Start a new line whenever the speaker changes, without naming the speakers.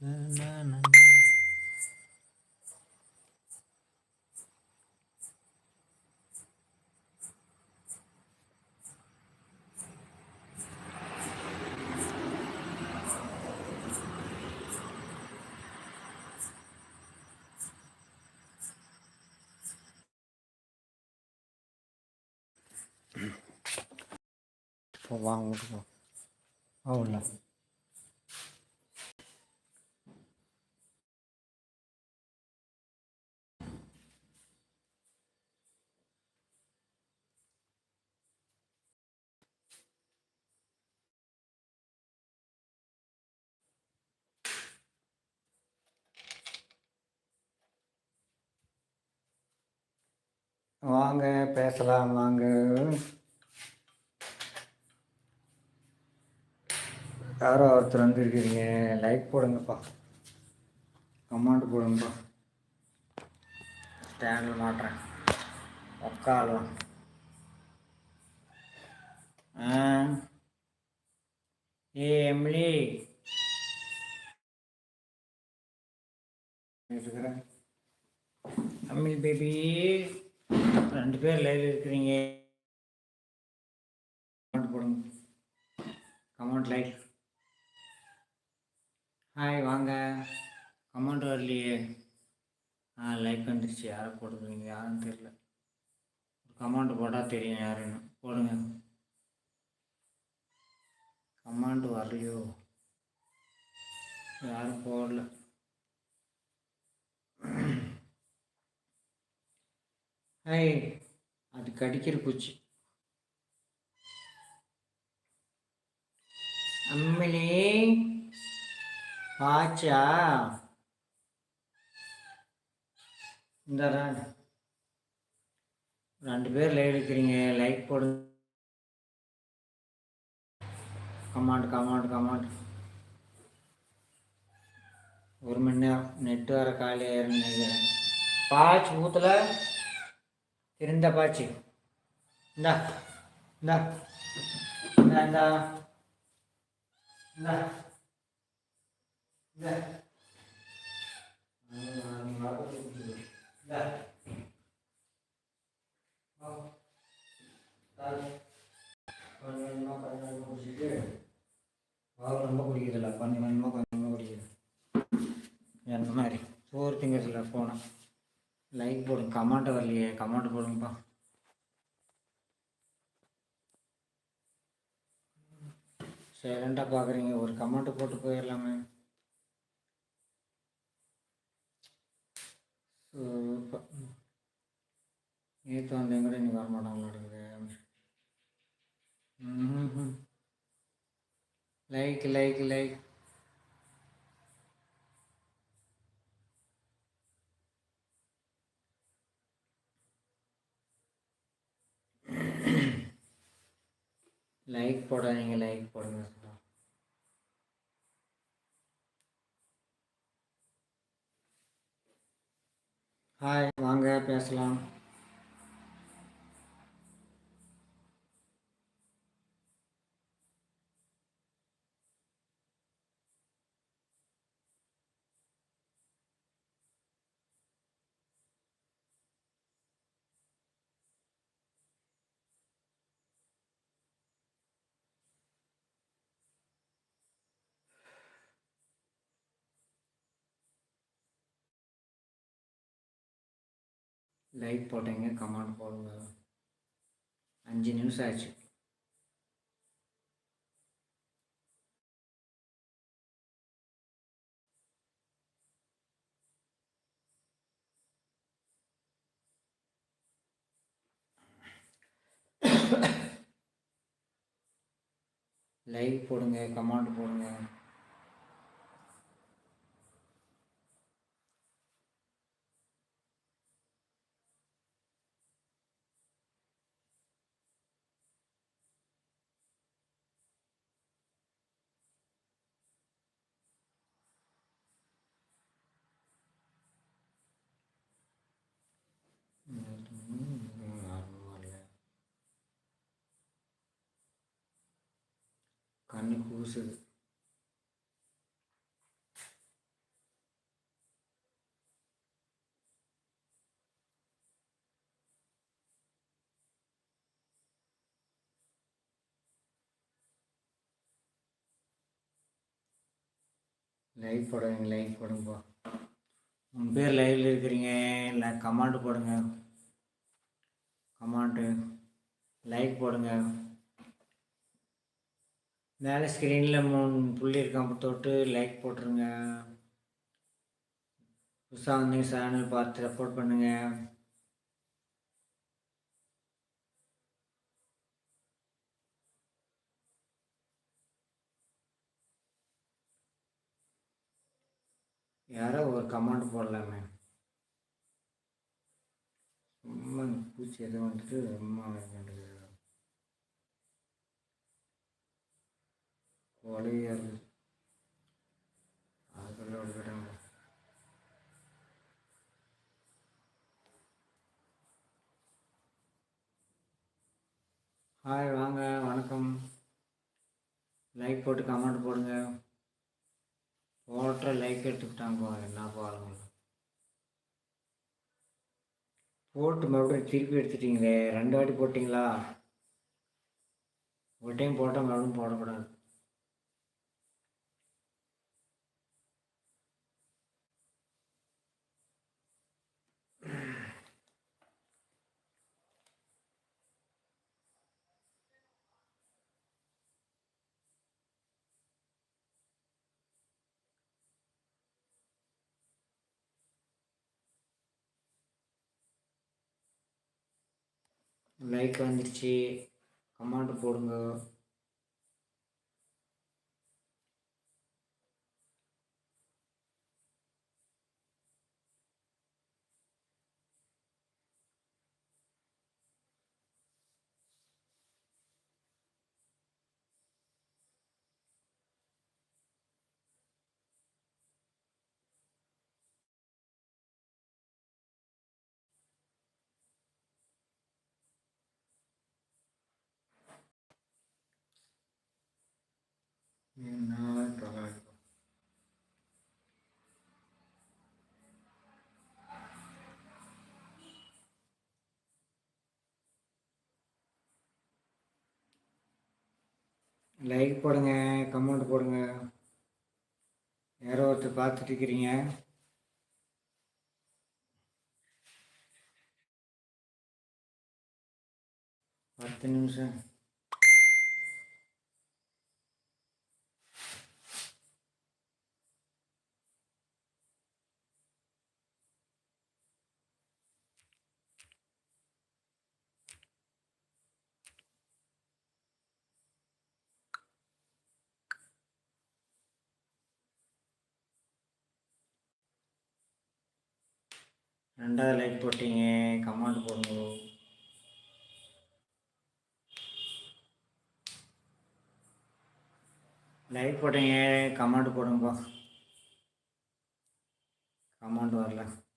어, 나나나 와, 오르고. 아, 올라. வாங்க பேசலாம் வாங்க. யாரோ ஒருத்தர் வந்துருக்கிறீங்க. லைக் போடுங்கப்பா. கமெண்ட் போடுங்கப்பா. ஸ்டாண்டில் மாட்டுறேன். உட்காரலாம். ஆ. ஏ எம்லி. இருக்கிறேன். அம்மி பேபி. ரெண்டு பேர் லைவ் இருக்கிறீங்க. கமெண்ட் போடுங்க. கமெண்ட் லைக் ஹாய் வாங்க. கமெண்ட் வரலையே. ஆ லைக் வந்துருச்சு. யாரை போட்டுக்கிறீங்க யாருன்னு தெரியல. கமெண்ட் போட்டால் தெரியும் யாருன்னு. போடுங்க. கமெண்ட் வரலையோ? யாரும் போடல. ஹாய் அது கடிக்கிற பூச்சி. அம்மிலே பாச்சா? இந்த ரெண்டு பேர் லைவ் இருக்கிறீங்க லைக் போடுங்க. Comment comment comment. ஒரு மணி நேரம் நெட் வர காலையாக ஆயிரம் நினைக்கிறேன் பாய்ச்சி திருந்த பாய்ச்சி இந்தா இந்தா இந்தா இந்தா இந்தா கொஞ்சமாக கொஞ்சமாக குடிச்சிட்டு ரொம்ப குடிக்கிறதில்ல கொஞ்சம் கொஞ்சமாக கொஞ்சமாக என்ன மாதிரி சோறு திங்கிறதில்ல போனேன் லைக் போடுங்க கமெண்ட் வரலையே கமெண்ட் போடுங்கப்பா. சைலண்டாக பார்க்குறீங்க ஒரு கமெண்ட் போட்டு போயிடலாமே ஸோ நேற்று வந்தேன் கூட இன்னைக்கு வரமாட்டாங்களா இருக்குது. லைக் லைக் லைக் லைக் போடாதீங்க லைக் போடுங்க ஹாய் வாங்க பேசலாம். லைக் போட்டீங்க கமெண்ட் போடுங்க. அஞ்சு நிமிஷம் ஆச்சு. லைக் போடுங்க கமெண்ட் போடுங்க. கண்ணு கூசுது. லைவ் போடுங்க லைவ் போடுங்கப்பா. மூணு பேர் லைவ்ல இருக்கிறீங்க இல்லை கமாண்டு போடுங்க. கமாண்டு லைக் போடுங்க. மேலே ஸ்க்ரீனில் மூணு புள்ளி இருக்கான் தொட்டு லைக் போட்டுருங்க. புதுசாக வந்து சேனல் பார்த்து சப்போர்ட் பண்ணுங்கள் யாரோ ஒரு கமெண்ட் போடலாமே. சும்மா இந்த பூச்சி எதுவும் வந்துட்டு ரொம்ப வேண்டியது கொலையாக இருக்குது அதுக்குள்ளே ஒரு ஹாய் வாங்க வணக்கம். லைக் போட்டு கமெண்ட் போடுங்க. போட்ட லைக் எடுத்துக்கிட்டாங்க போ என்ன பாருங்க போட்டு மறுபடியும் திருப்பி எடுத்துட்டீங்களே ரெண்டு வாட்டி போட்டிங்களா? ஒரு டைம் போட்டால் மறுபடியும் போடக்கூடாது. லைக் வந்துருச்சு. கமெண்ட் போடுங்க என்ன பரவாயில்ல லைக் போடுங்க கமெண்ட் போடுங்க. யாரோ ஒருத்தர் பார்த்துட்டு இருக்கிறீங்க. பத்து நிமிஷம். ரெண்டாவது லைக் போட்டீங்க கமெண்ட் போடுங்க. லைக் போட்டீங்க கமெண்ட் போடுங்கப்பா. கமெண்ட் வரல.